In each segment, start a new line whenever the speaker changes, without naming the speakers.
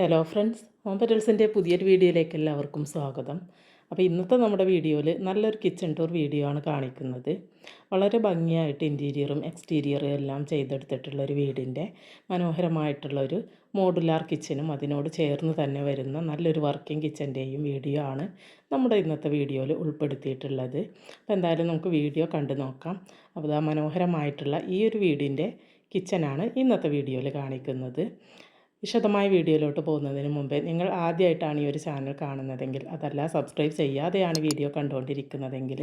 Hello friends home പെറ്റൽസിന്റെ പുതിയൊരു വീഡിയോയിലേക്ക് എല്ലാവർക്കും സ്വാഗതം. അപ്പോൾ ഇന്നത്തെ നമ്മുടെ വീഡിയോയിൽ നല്ലൊരു കിച്ചൺ ടൂർ വീഡിയോ ആണ് കാണിക്കുന്നത്. വളരെ ഭംഗിയായിട്ട് ഇന്റീരിയറും എക്സ്റ്റീരിയറും എല്ലാം ചെയ്തെടുത്തിട്ടുള്ള ഒരു വീടിന്റെ മനോഹരമായിട്ടുള്ളൊരു മോഡുലാർ കിച്ചനും അതിനോട് ചേർന്ന് തന്നെ വരുന്ന നല്ലൊരു വർക്കിംഗ് കിച്ചന്റെയും വീഡിയോ ആണ് നമ്മുടെ ഇന്നത്തെ വീഡിയോയിൽ ഉൾപ്പെടുത്തിയിട്ടുള്ളത്. അപ്പോൾ എന്തായാലും നമുക്ക് വീഡിയോ കണ്ടു നോക്കാം. അപ്പോൾ ആ മനോഹരമായിട്ടുള്ള ഈ ഒരു വീടിന്റെ കിച്ചനാണ് ഇന്നത്തെ വീഡിയോയിൽ കാണിക്കുന്നത്. വിശദമായ വീഡിയോയിലോട്ട് പോകുന്നതിന് മുമ്പേ നിങ്ങൾ ആദ്യമായിട്ടാണ് ഈ ഒരു ചാനൽ കാണുന്നതെങ്കിൽ അതല്ല സബ്സ്ക്രൈബ് ചെയ്യാതെയാണ് വീഡിയോ കണ്ടുകൊണ്ടിരിക്കുന്നതെങ്കിൽ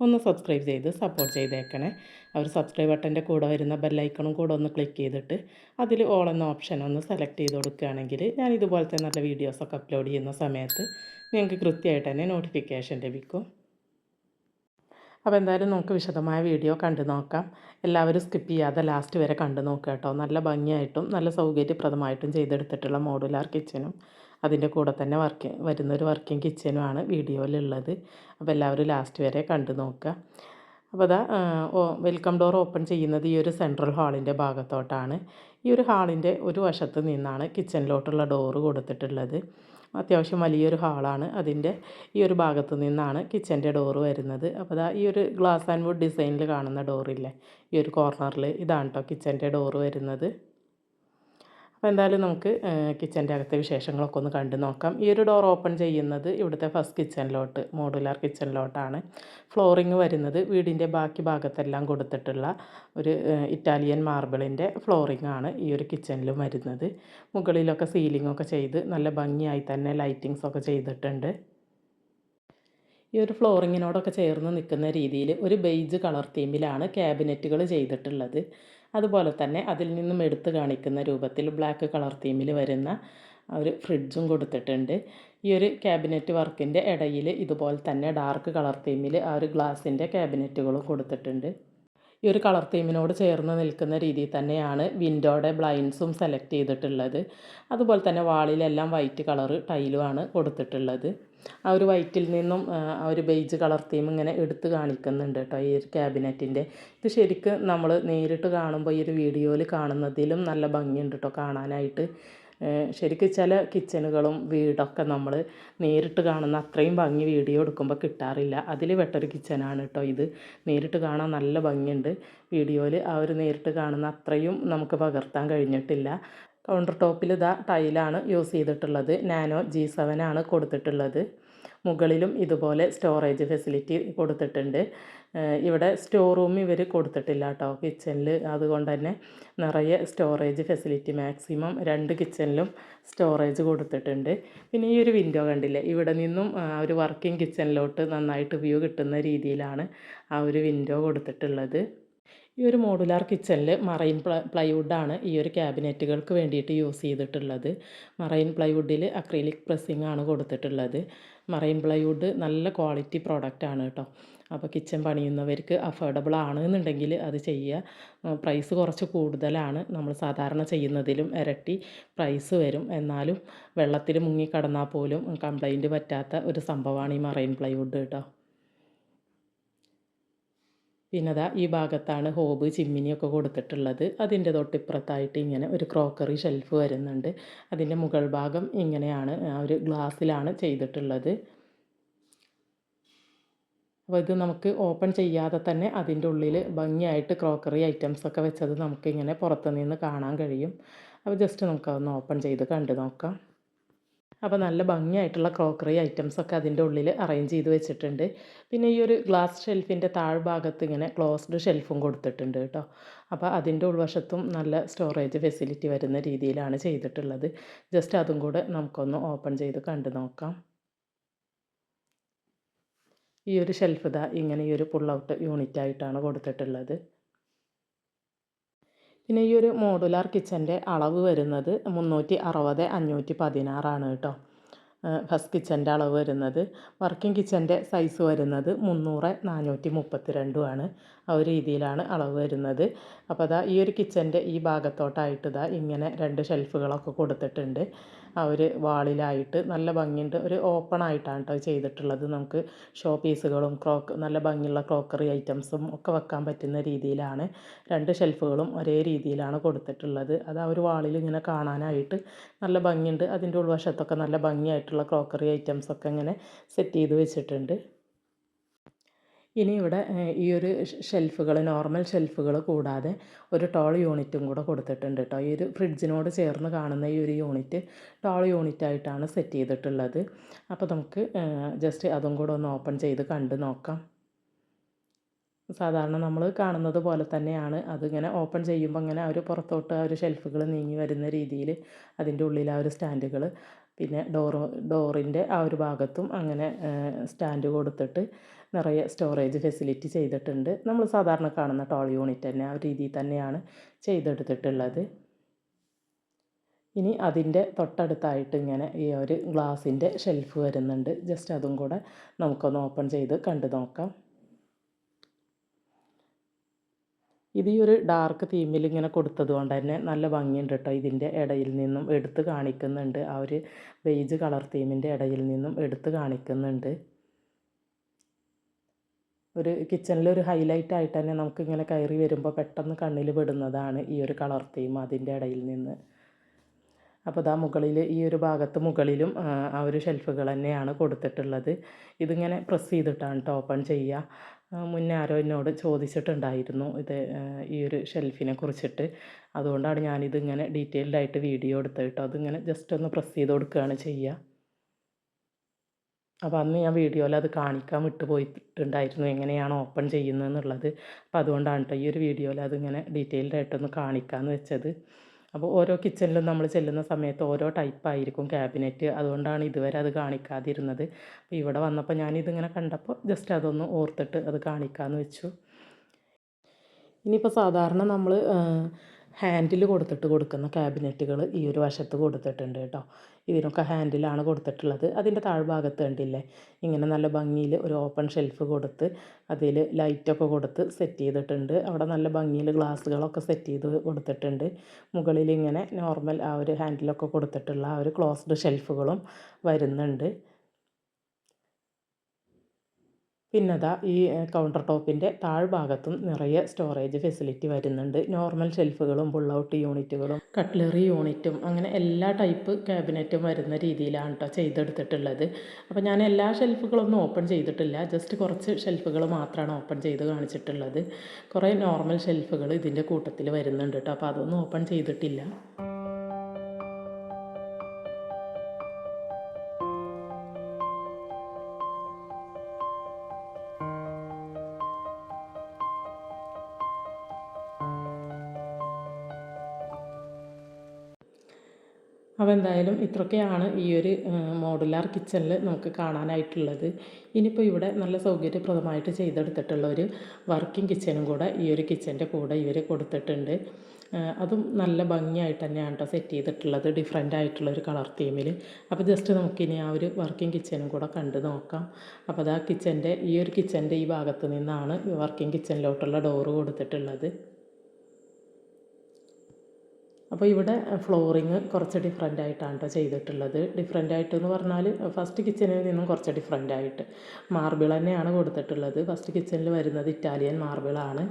ഒന്ന് സബ്സ്ക്രൈബ് ചെയ്ത് സപ്പോർട്ട് ചെയ്തേക്കണേ. അവർ സബ്സ്ക്രൈബ് ബട്ടന്റെ കൂടെ വരുന്ന ബെല്ലൈക്കണും കൂടെ ഒന്ന് ക്ലിക്ക് ചെയ്തിട്ട് അതിൽ ഓൾ എന്ന ഓപ്ഷൻ ഒന്ന് സെലക്ട് ചെയ്ത് കൊടുക്കുകയാണെങ്കിൽ ഞാൻ ഇതുപോലത്തെ നല്ല വീഡിയോസൊക്കെ അപ്ലോഡ് ചെയ്യുന്ന സമയത്ത് നിങ്ങൾക്ക് കൃത്യമായിട്ട് തന്നെ നോട്ടിഫിക്കേഷൻ ലഭിക്കും. അപ്പോൾ എന്തായാലും നമുക്ക് വിശദമായ വീഡിയോ കണ്ടു നോക്കാം. എല്ലാവരും സ്കിപ്പ് ചെയ്യാതെ ലാസ്റ്റ് വരെ കണ്ടു നോക്കുക കേട്ടോ. നല്ല ഭംഗിയായിട്ടും നല്ല സൗകര്യപ്രദമായിട്ടും ചെയ്തെടുത്തിട്ടുള്ള മോഡുലാർ കിച്ചനും അതിന്റെ കൂടെ തന്നെ വർക്ക് വരുന്നൊരു വർക്കിംഗ് കിച്ചനുമാണ് വീഡിയോയിലുള്ളത്. അപ്പോൾ എല്ലാവരും ലാസ്റ്റ് വരെ കണ്ടു നോക്കുക അപ്പോൾ അതാ വെൽക്കം ഡോർ ഓപ്പൺ ചെയ്യുന്നത് ഈ ഒരു സെൻട്രൽ ഹാളിന്റെ ഭാഗത്തോട്ടാണ്. ഈ ഒരു ഹാളിന്റെ ഒരു വശത്ത് നിന്നാണ് കിച്ചണിലോട്ടുള്ള ഡോറ് കൊടുത്തിട്ടുള്ളത്. അത്യാവശ്യം വലിയൊരു ഹാളാണ്. അതിന്റെ ഈ ഒരു ഭാഗത്ത് നിന്നാണ് കിച്ചന്റെ ഡോറ് വരുന്നത്. അപ്പോൾ അതാ ഈ ഒരു ഗ്ലാസ് ആൻഡ് വുഡ് ഡിസൈനിൽ കാണുന്ന ഡോറില്ലേ ഈ ഒരു കോർണറിൽ ഇതാണ് കേട്ടോ കിച്ചന്റെ ഡോറ് വരുന്നത്. അപ്പോൾ എന്തായാലും നമുക്ക് കിച്ചന്റെ അകത്തെ വിശേഷങ്ങളൊക്കെ ഒന്ന് കണ്ടു നോക്കാം. ഈ ഒരു ഡോർ ഓപ്പൺ ചെയ്യുന്നത് ഇവിടുത്തെ ഫസ്റ്റ് കിച്ചണിലോട്ട് മോഡുലാർ കിച്ചണിലോട്ടാണ്. ഫ്ലോറിങ് വരുന്നത് വീടിന്റെ ബാക്കി ഭാഗത്തെല്ലാം കൊടുത്തിട്ടുള്ള ഒരു ഇറ്റാലിയൻ മാർബിളിന്റെ ഫ്ലോറിങ് ആണ് ഈ ഒരു കിച്ചണിലും വരുന്നത്. മുകളിലൊക്കെ സീലിംഗ് ഒക്കെ ചെയ്ത് നല്ല ഭംഗിയായി തന്നെ ലൈറ്റിങ്സൊക്കെ ചെയ്തിട്ടുണ്ട്. ഈ ഒരു ഫ്ലോറിങ്ങിനോടൊക്കെ ചേർന്ന് നിൽക്കുന്ന രീതിയിൽ ഒരു ബെയ്ജ് കളർ തീമിലാണ് ക്യാബിനറ്റുകൾ ചെയ്തിട്ടുള്ളത്. അതുപോലെ തന്നെ അതിൽ നിന്നും എടുത്തു കാണിക്കുന്ന രൂപത്തിൽ ബ്ലാക്ക് കളർ തീമിൽ വരുന്ന ഒരു ഫ്രിഡ്ജും കൊടുത്തിട്ടുണ്ട്. ഈ ഒരു ക്യാബിനറ്റ് വർക്കിന്റെ ഇടയിൽ ഇതുപോലെ തന്നെ ഡാർക്ക് കളർ തീമിൽ ആ ഒരു ഗ്ലാസിന്റെ ക്യാബിനറ്റുകളും കൊടുത്തിട്ടുണ്ട്. ഈ ഒരു കളർ തീമിനോട് ചേർന്ന് നിൽക്കുന്ന രീതിയിൽ തന്നെയാണ് വിൻഡോയുടെ ബ്ലൈൻഡ്സും സെലക്ട് ചെയ്തിട്ടുള്ളത്. അതുപോലെ തന്നെ വാളിലെല്ലാം വൈറ്റ് കളർ ടൈലുമാണ് കൊടുത്തിട്ടുള്ളത്. ആ ഒരു വൈറ്റിൽ നിന്നും ആ ഒരു ബെയ്ജ് കളർ തീം ഇങ്ങനെ എടുത്ത് കാണിക്കുന്നുണ്ട് കേട്ടോ ഈ ഒരു ക്യാബിനറ്റിന്റെ ഇത് ശരിക്കും നമ്മൾ നേരിട്ട് കാണുമ്പോൾ ഈ ഒരു വീഡിയോയിൽ കാണുന്നതിലും നല്ല ഭംഗിയുണ്ട് കേട്ടോ കാണാനായിട്ട്. ശരിക്കും ചില കിച്ചണുകളും വീടൊക്കെ നമ്മൾ നേരിട്ട് കാണുന്ന അത്രയും ഭംഗി വീഡിയോ എടുക്കുമ്പോൾ കിട്ടാറില്ല. അതിൽ വെട്ടൊരു കിച്ചനാണ് കേട്ടോ ഇത്. നേരിട്ട് കാണാൻ നല്ല ഭംഗിയുണ്ട്. വീഡിയോയിൽ ആ ഒരു നേരിട്ട് കാണുന്ന അത്രയും നമുക്ക് പകർത്താൻ കഴിഞ്ഞിട്ടില്ല. കൗണ്ടർ ടോപ്പിൽ ഇതാ ടൈലാണ് യൂസ് ചെയ്തിട്ടുള്ളത്. നാനോ ജി സെവനാണ് കൊടുത്തിട്ടുള്ളത്. മുകളിലും ഇതുപോലെ സ്റ്റോറേജ് ഫെസിലിറ്റി കൊടുത്തിട്ടുണ്ട്. ഇവിടെ സ്റ്റോർ റൂം ഇവർ കൊടുത്തിട്ടില്ല കേട്ടോ കിച്ചണിൽ അതുകൊണ്ട് തന്നെ നിറയെ സ്റ്റോറേജ് ഫെസിലിറ്റി മാക്സിമം രണ്ട് കിച്ചണിലും സ്റ്റോറേജ് കൊടുത്തിട്ടുണ്ട്. പിന്നെ ഈ ഒരു വിൻഡോ കണ്ടില്ലേ? ഇവിടെ നിന്നും ഒരു വർക്കിംഗ് കിച്ചണിലോട്ട് നന്നായിട്ട് വ്യൂ കിട്ടുന്ന രീതിയിലാണ് ആ ഒരു വിൻഡോ കൊടുത്തിട്ടുള്ളത്. ഈ ഒരു മോഡുലാർ കിച്ചണിൽ മറൈൻ പ്ലൈവുഡാണ് ഈ ഒരു ക്യാബിനറ്റുകൾക്ക് വേണ്ടിയിട്ട് യൂസ് ചെയ്തിട്ടുള്ളത്. മറൈൻ പ്ലൈവുഡിൽ അക്രീലിക് പ്രസ്സിംഗ് ആണ് കൊടുത്തിട്ടുള്ളത്. മറൈൻ പ്ലൈവുഡ് നല്ല ക്വാളിറ്റി പ്രോഡക്റ്റ് ആണ് കേട്ടോ. അപ്പോൾ കിച്ചൺ പണിയുന്നവർക്ക് അഫോർഡബിൾ ആണെന്നുണ്ടെങ്കിൽ അത് ചെയ്യുക. പ്രൈസ് കുറച്ച് കൂടുതലാണ്. നമ്മൾ സാധാരണ ചെയ്യുന്നതിലും ഇരട്ടി പ്രൈസ് വരും. എന്നാലും വെള്ളത്തിൽ മുങ്ങിക്കടന്നാൽ പോലും കംപ്ലൈന്റ് പറ്റാത്ത ഒരു സംഭവമാണ് ഈ മറൈൻ പ്ലൈവുഡ് കേട്ടോ. പിന്നെ അതാ ഈ ഭാഗത്താണ് ഹോബ് ചിമ്മിനിയൊക്കെ കൊടുത്തിട്ടുള്ളത്. അതിന്റെ തൊട്ടിപ്പുറത്തായിട്ട് ഇങ്ങനെ ഒരു ക്രോക്കറി ഷെൽഫ് വരുന്നുണ്ട്. അതിന്റെ മുകൾ ഭാഗം ഇങ്ങനെയാണ് ഒരു ഗ്ലാസ്സിലാണ് ചെയ്തിട്ടുള്ളത്. അപ്പോൾ ഇത് നമുക്ക് ഓപ്പൺ ചെയ്യാതെ തന്നെ അതിന്റെ ഉള്ളിൽ ഭംഗിയായിട്ട് ക്രോക്കറി ഐറ്റംസൊക്കെ വെച്ചത് നമുക്കിങ്ങനെ പുറത്തുനിന്ന് കാണാൻ കഴിയും. അപ്പോൾ ജസ്റ്റ് നമുക്കതൊന്ന് ഓപ്പൺ ചെയ്ത് കണ്ടു നോക്കാം. അപ്പോൾ നല്ല ഭംഗിയായിട്ടുള്ള ക്രോക്കറി ഐറ്റംസൊക്കെ അതിന്റെ ഉള്ളിൽ അറേഞ്ച് ചെയ്ത് വെച്ചിട്ടുണ്ട്. പിന്നെ ഈ ഒരു ഗ്ലാസ് ഷെൽഫിന്റെ താഴ്ഭാഗത്ത് ഇങ്ങനെ ക്ലോസ്ഡ് ഷെൽഫും കൊടുത്തിട്ടുണ്ട് കേട്ടോ. അപ്പോൾ അതിന്റെ ഉൾവശത്തും നല്ല സ്റ്റോറേജ് ഫെസിലിറ്റി വരുന്ന രീതിയിലാണ് ചെയ്തിട്ടുള്ളത്. ജസ്റ്റ് അതും കൂടെ നമുക്കൊന്ന് ഓപ്പൺ ചെയ്ത് കണ്ടു നോക്കാം. ഈ ഒരു ഷെൽഫ് ദാ ഇങ്ങനെ ഈ ഒരു പുൾ ഔട്ട് യൂണിറ്റ് ആയിട്ടാണ് കൊടുത്തിട്ടുള്ളത്. പിന്നെ ഈ ഒരു മോഡുലാർ കിച്ചന്റെ അളവ് വരുന്നത് മുന്നൂറ്റി അറുപത് അഞ്ഞൂറ്റി പതിനാറാണ് കേട്ടോ ഫസ്റ്റ് കിച്ചന്റെ അളവ് വരുന്നത്. വർക്കിംഗ് കിച്ചന്റെ സൈസ് വരുന്നത് മുന്നൂറ് നാനൂറ്റി മുപ്പത്തി രണ്ടുമാണ് ആ ഒരു രീതിയിലാണ് അളവ് വരുന്നത്. അപ്പോൾ അതാ ഈ ഒരു കിച്ചന്റെ ഈ ഭാഗത്തോട്ടായിട്ട് ഇതാ ഇങ്ങനെ രണ്ട് ഷെൽഫുകളൊക്കെ കൊടുത്തിട്ടുണ്ട്. ആ ഒരു വാളിലായിട്ട് നല്ല ഭംഗിയുണ്ട്. ഒരു ഓപ്പൺ ആയിട്ടാണ് കേട്ടോ ചെയ്തിട്ടുള്ളത്. നമുക്ക് ഷോ പീസുകളും ക്രോക്ക് നല്ല ഭംഗിയുള്ള ക്രോക്കറി ഐറ്റംസും ഒക്കെ വെക്കാൻ പറ്റുന്ന രീതിയിലാണ് രണ്ട് ഷെൽഫുകളും ഒരേ രീതിയിലാണ് കൊടുത്തിട്ടുള്ളത്. അത് ആ ഒരു വാളിൽ ഇങ്ങനെ കാണാനായിട്ട് നല്ല ഭംഗിയുണ്ട്. അതിന്റെ ഉൾവശത്തൊക്കെ നല്ല ഭംഗിയായിട്ടുള്ള ക്രോക്കറി ഐറ്റംസൊക്കെ ഇങ്ങനെ സെറ്റ് ചെയ്ത് വെച്ചിട്ടുണ്ട്. ഇനി ഇവിടെ ഈ ഒരു ഷെൽഫുകൾ നോർമൽ ഷെൽഫുകൾ കൂടാതെ ഒരു ടോൾ യൂണിറ്റും കൂടെ കൊടുത്തിട്ടുണ്ട് കേട്ടോ. ഈ ഒരു ഫ്രിഡ്ജിനോട് ചേർന്ന് കാണുന്ന ഈ ഒരു യൂണിറ്റ് ടോൾ യൂണിറ്റ് ആയിട്ടാണ് സെറ്റ് ചെയ്തിട്ടുള്ളത്. അപ്പോൾ നമുക്ക് ജസ്റ്റ് അതും കൂടെ ഒന്ന് ഓപ്പൺ ചെയ്ത് കണ്ട് നോക്കാം. സാധാരണ നമ്മൾ കാണുന്നത് പോലെ തന്നെയാണ്. അതിങ്ങനെ ഓപ്പൺ ചെയ്യുമ്പോൾ ഇങ്ങനെ ആ ഒരു പുറത്തോട്ട് ആ ഒരു ഷെൽഫുകൾ നീങ്ങി വരുന്ന രീതിയിൽ അതിന്റെ ഉള്ളിൽ ആ ഒരു സ്റ്റാൻഡുകൾ പിന്നെ ഡോറ് ഡോറിന്റെ ആ ഒരു ഭാഗത്തും അങ്ങനെ സ്റ്റാൻഡ് കൊടുത്തിട്ട് നിറയെ സ്റ്റോറേജ് ഫെസിലിറ്റി ചെയ്തിട്ടുണ്ട്. നമ്മൾ സാധാരണ കാണുന്ന ടോൾ യൂണിറ്റ് തന്നെ ആ രീതിയിൽ തന്നെയാണ് ചെയ്തെടുത്തിട്ടുള്ളത്. ഇനി അതിന്റെ തൊട്ടടുത്തായിട്ട് ഇങ്ങനെ ഈ ഒരു ഗ്ലാസിന്റെ ഷെൽഫ് വരുന്നുണ്ട്. ജസ്റ്റ് അതും കൂടെ നമുക്കൊന്ന് ഓപ്പൺ ചെയ്ത് കണ്ടു നോക്കാം. ഇത് ഈ ഒരു ഡാർക്ക് തീമിൽ ഇങ്ങനെ കൊടുത്തത് കൊണ്ട് തന്നെ നല്ല ഭംഗിയുണ്ട് കേട്ടോ ഇതിന്റെ ഇടയിൽ നിന്നും എടുത്ത് കാണിക്കുന്നുണ്ട്. ആ ഒരു ബെയ്ജ് കളർ തീമിന്റെ ഇടയിൽ നിന്നും എടുത്ത് കാണിക്കുന്നുണ്ട്. ഒരു കിച്ചണിൽ ഒരു ഹൈലൈറ്റ് ആയിട്ട് തന്നെ നമുക്കിങ്ങനെ കയറി വരുമ്പോൾ പെട്ടെന്ന് കണ്ണിൽ പെടുന്നതാണ് ഈ ഒരു കളർ തീം അതിന്റെ ഇടയിൽ നിന്ന്. അപ്പോൾ ഇതാ മുകളിൽ ഈ ഒരു ഭാഗത്ത് മുകളിലും ആ ഒരു ഷെൽഫുകൾ തന്നെയാണ് കൊടുത്തിട്ടുള്ളത്. ഇതിങ്ങനെ പ്രസ് ചെയ്തിട്ടാണ് കേട്ടോ ഓപ്പൺ ചെയ്യുക മുന്നേ ആരോ എന്നോട് ചോദിച്ചിട്ടുണ്ടായിരുന്നു ഇത് ഈ ഒരു ഷെൽഫിനെ കുറിച്ചിട്ട്. അതുകൊണ്ടാണ് ഞാനിതിങ്ങനെ ഡീറ്റെയിൽഡായിട്ട് വീഡിയോ എടുത്തത് കേട്ടോ അതിങ്ങനെ ജസ്റ്റ് ഒന്ന് പ്രസ് ചെയ്ത് കൊടുക്കുകയാണ് ചെയ്യുക അപ്പോൾ അന്ന് ഞാൻ വീഡിയോയിൽ അത് കാണിക്കാൻ വിട്ടുപോയിട്ടുണ്ടായിരുന്നു എങ്ങനെയാണ് ഓപ്പൺ ചെയ്യുന്നതെന്നുള്ളത് അപ്പോൾ അതുകൊണ്ടാണ് കേട്ടോ ഈ ഒരു വീഡിയോയിൽ അതിങ്ങനെ ഡീറ്റെയിൽഡ് ആയിട്ടൊന്ന് കാണിക്കാമെന്ന് വെച്ചത്. അപ്പോൾ ഓരോ കിച്ചണിലും നമ്മൾ ചെല്ലുന്ന സമയത്ത് ഓരോ ടൈപ്പായിരിക്കും ക്യാബിനറ്റ് അതുകൊണ്ടാണ് ഇതുവരെ അത് കാണിക്കാതിരുന്നത്. അപ്പോൾ ഇവിടെ വന്നപ്പോൾ ഞാനിതിങ്ങനെ കണ്ടപ്പോൾ ജസ്റ്റ് അതൊന്ന് ഓർത്തിട്ട് അത് കാണിക്കാമെന്ന് വെച്ചു. ഇനിയിപ്പോൾ സാധാരണ നമ്മൾ ഹാൻഡിൽ കൊടുത്തിട്ട് കൊടുക്കുന്ന ക്യാബിനറ്റുകൾ ഈ ഒരു വശത്ത് കൊടുത്തിട്ടുണ്ട് കേട്ടോ. ഇതിനൊക്കെ ഹാൻഡിലാണ് കൊടുത്തിട്ടുള്ളത്. അതിന്റെ താഴ്ഭാഗത്ത് കണ്ടില്ലേ? ഇങ്ങനെ നല്ല ഭംഗിയിൽ ഒരു ഓപ്പൺ ഷെൽഫ് കൊടുത്ത് അതിൽ ലൈറ്റൊക്കെ കൊടുത്ത് സെറ്റ് ചെയ്തിട്ടുണ്ട്. അവിടെ നല്ല ഭംഗിയിൽ ഗ്ലാസ്സുകളൊക്കെ സെറ്റ് ചെയ്ത് കൊടുത്തിട്ടുണ്ട്. മുകളിൽ ഇങ്ങനെ നോർമൽ ആ ഒരു ഹാൻഡിലൊക്കെ കൊടുത്തിട്ടുള്ള ആ ഒരു ക്ലോസ്ഡ് ഷെൽഫുകളും വരുന്നുണ്ട്. പിന്നെ അതാ ഈ കൗണ്ടർ ടോപ്പിന്റെ താഴ്ഭാഗത്തും നിറയെ സ്റ്റോറേജ് ഫെസിലിറ്റി വരുന്നുണ്ട്. നോർമൽ ഷെൽഫുകളും പുൾ ഔട്ട് യൂണിറ്റുകളും കട്ട്ലറി യൂണിറ്റും അങ്ങനെ എല്ലാ ടൈപ്പ് ക്യാബിനറ്റും വരുന്ന രീതിയിലാണ് കേട്ടോ ചെയ്തെടുത്തിട്ടുള്ളത്. അപ്പോൾ ഞാൻ എല്ലാ ഷെൽഫുകളൊന്നും ഓപ്പൺ ചെയ്തിട്ടില്ല. ജസ്റ്റ് കുറച്ച് ഷെൽഫുകൾ മാത്രമാണ് ഓപ്പൺ ചെയ്ത് കാണിച്ചിട്ടുള്ളത്. കുറേ നോർമൽ ഷെൽഫുകൾ ഇതിന്റെ കൂട്ടത്തിൽ വരുന്നുണ്ട് കേട്ടോ അപ്പോൾ അതൊന്നും ഓപ്പൺ ചെയ്തിട്ടില്ല. അപ്പോൾ എന്തായാലും ഇത്രയൊക്കെയാണ് ഈ ഒരു മോഡുലാർ കിച്ചണിൽ നമുക്ക് കാണാനായിട്ടുള്ളത്. ഇനിയിപ്പോൾ ഇവിടെ നല്ല സൗകര്യപ്രദമായിട്ട് ചെയ്തെടുത്തിട്ടുള്ള ഒരു വർക്കിംഗ് കിച്ചനും കൂടെ ഈ ഒരു കിച്ചന്റെ കൂടെ ഇവർ കൊടുത്തിട്ടുണ്ട്. അതും നല്ല ഭംഗിയായിട്ട് തന്നെയാണ് കേട്ടോ സെറ്റ് ചെയ്തിട്ടുള്ളത് ഡിഫറെന്റ് ആയിട്ടുള്ള ഒരു കളർ തീമിൽ അപ്പോൾ ജസ്റ്റ് നമുക്കിനി ആ ഒരു വർക്കിംഗ് കിച്ചനും കൂടെ കണ്ട് നോക്കാം. അപ്പോൾ അത് ആ കിച്ചന്റെ ഈ ഒരു കിച്ചന്റെ ഈ ഭാഗത്ത് നിന്നാണ് വർക്കിംഗ് കിച്ചനിലോട്ടുള്ള ഡോറ് കൊടുത്തിട്ടുള്ളത്. അപ്പോൾ ഇവിടെ ഫ്ലോറിങ് കുറച്ച് ഡിഫറെന്റ് ആയിട്ടാണ് കേട്ടോ ചെയ്തിട്ടുള്ളത്. ഡിഫറെന്റ് ആയിട്ട് എന്ന് പറഞ്ഞാൽ ഫസ്റ്റ് കിച്ചണിൽ നിന്നും കുറച്ച് ഡിഫറെന്റ് ആയിട്ട് മാർബിൾ തന്നെയാണ് കൊടുത്തിട്ടുള്ളത്. ഫസ്റ്റ് കിച്ചണിൽ വരുന്നത് ഇറ്റാലിയൻ മാർബിളാണ്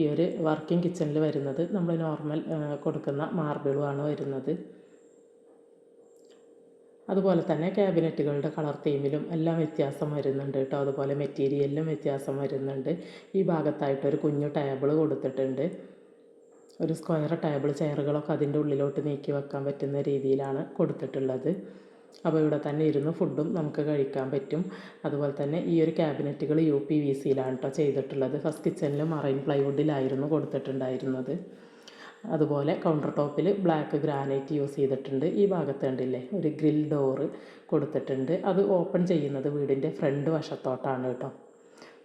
ഈ ഒരു വർക്കിംഗ് കിച്ചണിൽ വരുന്നത് നമ്മൾ നോർമൽ കൊടുക്കുന്ന മാർബിളുമാണ് വരുന്നത്. അതുപോലെ തന്നെ ക്യാബിനറ്റുകളുടെ കളർ തീമിലും എല്ലാം വ്യത്യാസം വരുന്നുണ്ട് കേട്ടോ അതുപോലെ മെറ്റീരിയലിലും വ്യത്യാസം വരുന്നുണ്ട്. ഈ ഭാഗത്തായിട്ടൊരു കുഞ്ഞു ടേബിൾ കൊടുത്തിട്ടുണ്ട്. ഒരു സ്ക്വയർ ടേബിൾ ചെയറുകളൊക്കെ അതിന്റെ ഉള്ളിലോട്ട് നീക്കി വെക്കാൻ പറ്റുന്ന രീതിയിലാണ് കൊടുത്തിട്ടുള്ളത്. അപ്പോൾ ഇവിടെ തന്നെ ഇരുന്ന് ഫുഡും നമുക്ക് കഴിക്കാൻ പറ്റും. അതുപോലെ തന്നെ ഈ ഒരു ക്യാബിനറ്റുകൾ യു പി വി സിയിലാണ് കേട്ടോ ചെയ്തിട്ടുള്ളത്. ഫസ്റ്റ് കിച്ചണിൽ മറൈൻ പ്ലൈവുഡിലായിരുന്നു കൊടുത്തിട്ടുണ്ടായിരുന്നത്. അതുപോലെ കൗണ്ടർ ടോപ്പിൽ ബ്ലാക്ക് ഗ്രാനൈറ്റ് യൂസ് ചെയ്തിട്ടുണ്ട്. ഈ ഭാഗത്ത് കണ്ടില്ലേ? ഒരു ഗ്രിൽ ഡോറ് കൊടുത്തിട്ടുണ്ട്. അത് ഓപ്പൺ ചെയ്യുന്നത് വീടിന്റെ ഫ്രണ്ട് വശത്തോട്ടാണ് കേട്ടോ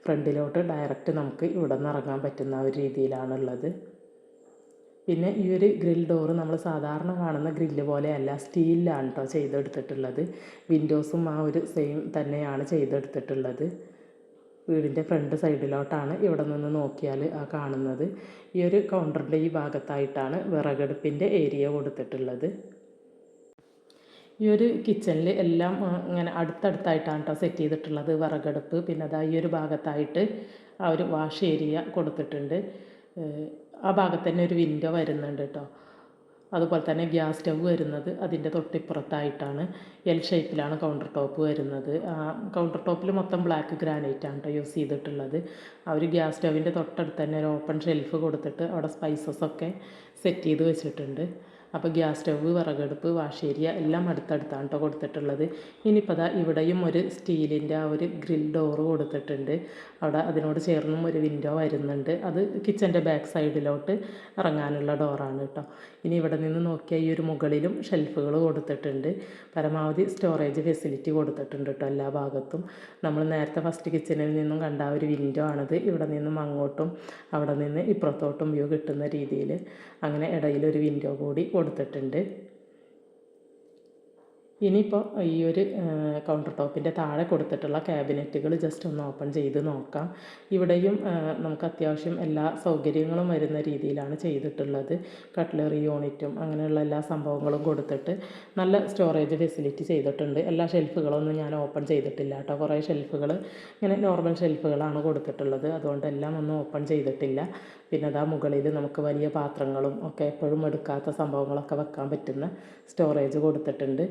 ഫ്രണ്ടിലോട്ട് ഡയറക്റ്റ് നമുക്ക് ഇവിടെ നിന്ന് ഇറങ്ങാൻ പറ്റുന്ന ഒരു രീതിയിലാണുള്ളത്. പിന്നെ ഈ ഒരു ഗ്രിൽ ഡോറ് നമ്മൾ സാധാരണ കാണുന്ന ഗ്രില്ല് പോലെയല്ല സ്റ്റീലിലാണ് കേട്ടോ ചെയ്തെടുത്തിട്ടുള്ളത്. വിൻഡോസും ആ ഒരു സെയിം തന്നെയാണ് ചെയ്തെടുത്തിട്ടുള്ളത്. വീടിന്റെ ഫ്രണ്ട് സൈഡിലോട്ടാണ് ഇവിടെ നിന്ന് നോക്കിയാൽ ആ കാണുന്നത്. ഈ ഒരു കൗണ്ടറിന്റെ ഈ ഭാഗത്തായിട്ടാണ് വിറകടുപ്പിന്റെ ഏരിയ കൊടുത്തിട്ടുള്ളത്. ഈ ഒരു കിച്ചണിൽ എല്ലാം ഇങ്ങനെ അടുത്തടുത്തായിട്ടാണ് കേട്ടോ സെറ്റ് ചെയ്തിട്ടുള്ളത് വിറകടുപ്പ്. പിന്നെ അതാ ഈ ഒരു ഭാഗത്തായിട്ട് ആ ഒരു വാഷ് ഏരിയ കൊടുത്തിട്ടുണ്ട്. ആ ഭാഗത്ത് തന്നെ ഒരു വിൻഡോ വരുന്നുണ്ട് കേട്ടോ അതുപോലെ തന്നെ ഗ്യാസ് സ്റ്റവ് വരുന്നത് അതിന്റെ തൊട്ടിപ്പുറത്തായിട്ടാണ്. എൽ ഷേപ്പിലാണ് കൗണ്ടർ ടോപ്പ് വരുന്നത്. ആ കൗണ്ടർ ടോപ്പിൽ മൊത്തം ബ്ലാക്ക് ഗ്രാനൈറ്റ് ആണ് കേട്ടോ യൂസ് ചെയ്തിട്ടുള്ളത്. ആ ഒരു ഗ്യാസ് സ്റ്റവിന്റെ തൊട്ടടുത്ത് തന്നെ ഒരു ഓപ്പൺ ഷെൽഫ് കൊടുത്തിട്ട് അവിടെ സ്പൈസസ് ഒക്കെ സെറ്റ് ചെയ്ത് വെച്ചിട്ടുണ്ട്. അപ്പോൾ ഗ്യാസ് സ്റ്റവ് വിറകടുപ്പ് വാഷ് ഏരിയ എല്ലാം അടുത്തടുത്താണ് കേട്ടോ കൊടുത്തിട്ടുള്ളത്. ഇനിയിപ്പോൾ അതാ ഇവിടെയും ഒരു സ്റ്റീലിന്റെ ആ ഒരു ഗ്രിൽ ഡോർ കൊടുത്തിട്ടുണ്ട്. അവിടെ അതിനോട് ചേർന്നും ഒരു വിൻഡോ വരുന്നുണ്ട്. അത് കിച്ചന്റെ ബാക്ക് സൈഡിലോട്ട് ഇറങ്ങാനുള്ള ഡോറാണ് കേട്ടോ. ഇനി ഇവിടെ നിന്ന് നോക്കിയാൽ ഈ ഒരു മുകളിലും ഷെൽഫുകൾ കൊടുത്തിട്ടുണ്ട്. പരമാവധി സ്റ്റോറേജ് ഫെസിലിറ്റി കൊടുത്തിട്ടുണ്ട് കേട്ടോ എല്ലാ ഭാഗത്തും. നമ്മൾ നേരത്തെ ഫസ്റ്റ് കിച്ചണിൽ നിന്നും കണ്ട ഒരു വിൻഡോ ആണിത്. ഇവിടെ നിന്നും അങ്ങോട്ടും അവിടെ നിന്ന് ഇപ്പുറത്തോട്ടും വ്യൂ കിട്ടുന്ന രീതിയിൽ അങ്ങനെ ഇടയിലൊരു വിൻഡോ കൂടി ഇനിയിപ്പോൾ ഈ ഒരു കൗണ്ടർ ടോപ്പിന്റെ താഴെ കൊടുത്തിട്ടുള്ള ക്യാബിനറ്റുകൾ ജസ്റ്റ് ഒന്ന് ഓപ്പൺ ചെയ്ത് നോക്കാം. ഇവിടെയും നമുക്ക് അത്യാവശ്യം എല്ലാ സൗകര്യങ്ങളും വരുന്ന രീതിയിലാണ് ചെയ്തിട്ടുള്ളത്. കട്ട്ലറി യൂണിറ്റും അങ്ങനെയുള്ള എല്ലാ സംഭവങ്ങളും കൊടുത്തിട്ട് നല്ല സ്റ്റോറേജ് ഫെസിലിറ്റി ചെയ്തിട്ടുണ്ട്. എല്ലാ ഷെൽഫുകളൊന്നും ഞാൻ ഓപ്പൺ ചെയ്തിട്ടില്ല കേട്ടോ. കുറേ ഷെൽഫുകൾ ഇങ്ങനെ നോർമൽ ഷെൽഫുകളാണ് കൊടുത്തിട്ടുള്ളത്. അതുകൊണ്ട് എല്ലാം ഒന്നും ഓപ്പൺ ചെയ്തിട്ടില്ല. പിന്നെ അതാ മുകളിൽ നമുക്ക് വലിയ പാത്രങ്ങളും ഒക്കെ എപ്പോഴും എടുക്കാത്ത സംഭവങ്ങളൊക്കെ വെക്കാൻ പറ്റുന്ന സ്റ്റോറേജ് കൊടുത്തിട്ടുണ്ട്.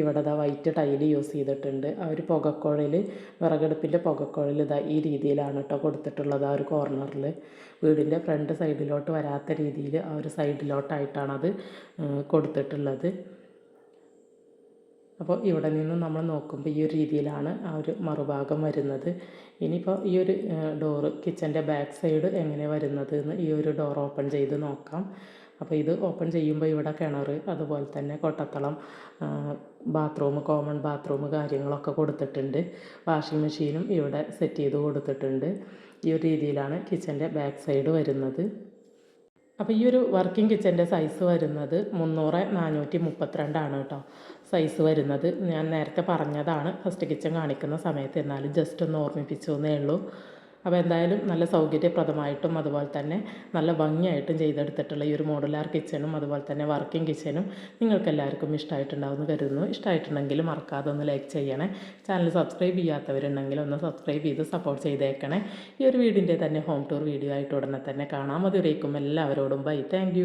ഇവിടെ ഇതാ വൈറ്റ് ടൈൽ യൂസ് ചെയ്തിട്ടുണ്ട്. ആ ഒരു പുകക്കുഴൽ വിറകടുപ്പിന്റെ പുകക്കുഴൽ ഇതാ ഈ രീതിയിലാണ് കേട്ടോ കൊടുത്തിട്ടുള്ളത് ആ ഒരു കോർണറിൽ വീടിന്റെ ഫ്രണ്ട് സൈഡിലോട്ട് വരാത്ത രീതിയിൽ ആ ഒരു സൈഡിലോട്ടായിട്ടാണത് കൊടുത്തിട്ടുള്ളത്. അപ്പോൾ ഇവിടെ നിന്ന് നമ്മൾ നോക്കുമ്പോൾ ഈ ഒരു രീതിയിലാണ് ആ ഒരു മറുഭാഗം വരുന്നത്. ഇനിയിപ്പോൾ ഈ ഒരു ഡോറ് കിച്ചന്റെ ബാക്ക് സൈഡ് എങ്ങനെ വരുന്നത് എന്ന് ഈ ഒരു ഡോർ ഓപ്പൺ ചെയ്ത് നോക്കാം. അപ്പോൾ ഇത് ഓപ്പൺ ചെയ്യുമ്പോൾ ഇവിടെ കിണർ അതുപോലെ തന്നെ കൊട്ടത്തളം ബാത്റൂം കോമൺ ബാത്റൂം കാര്യങ്ങളൊക്കെ കൊടുത്തിട്ടുണ്ട്. വാഷിംഗ് മെഷീനും ഇവിടെ സെറ്റ് ചെയ്ത് കൊടുത്തിട്ടുണ്ട്. ഈ ഒരു രീതിയിലാണ് കിച്ചന്റെ ബാക്ക് സൈഡ് വരുന്നത്. അപ്പോൾ ഈ ഒരു വർക്കിംഗ് കിച്ചന്റെ സൈസ് വരുന്നത് മുന്നൂറ് നാനൂറ്റി മുപ്പത്തിരണ്ടാണ് കേട്ടോ. സൈസ് വരുന്നത് ഞാൻ നേരത്തെ പറഞ്ഞതാണ്. ഫസ്റ്റ് കിച്ചൺ കാണിക്കുന്ന സമയത്ത് എന്നാലും ജസ്റ്റ് ഒന്ന് ഓർമ്മിപ്പിച്ചു എന്നേ ഉള്ളൂ. അപ്പോൾ എന്തായാലും നല്ല സൗകര്യപ്രദമായിട്ടും അതുപോലെ തന്നെ നല്ല ഭംഗിയായിട്ടും ചെയ്തെടുത്തിട്ടുള്ള ഈ ഒരു മോഡുലാർ കിച്ചണും അതുപോലെ തന്നെ വർക്കിംഗ് കിച്ചണും നിങ്ങൾക്ക് എല്ലാവർക്കും ഇഷ്ടമായിട്ടുണ്ടാവുമെന്ന് കരുതുന്നു. ഇഷ്ടമായിട്ടുണ്ടെങ്കിൽ മറക്കാതെ ഒന്ന് ലൈക്ക് ചെയ്യണേ. ചാനൽ സബ്സ്ക്രൈബ് ചെയ്യാത്തവരുണ്ടെങ്കിൽ ഒന്ന് സബ്സ്ക്രൈബ് ചെയ്ത് സപ്പോർട്ട് ചെയ്തേക്കണേ. ഈ ഒരു വീടിന്റെ തന്നെ ഹോം ടൂർ വീഡിയോ ആയിട്ട് ഉടനെ തന്നെ കാണാം. അതുവരേക്കും എല്ലാവരോടും ബൈ താങ്ക്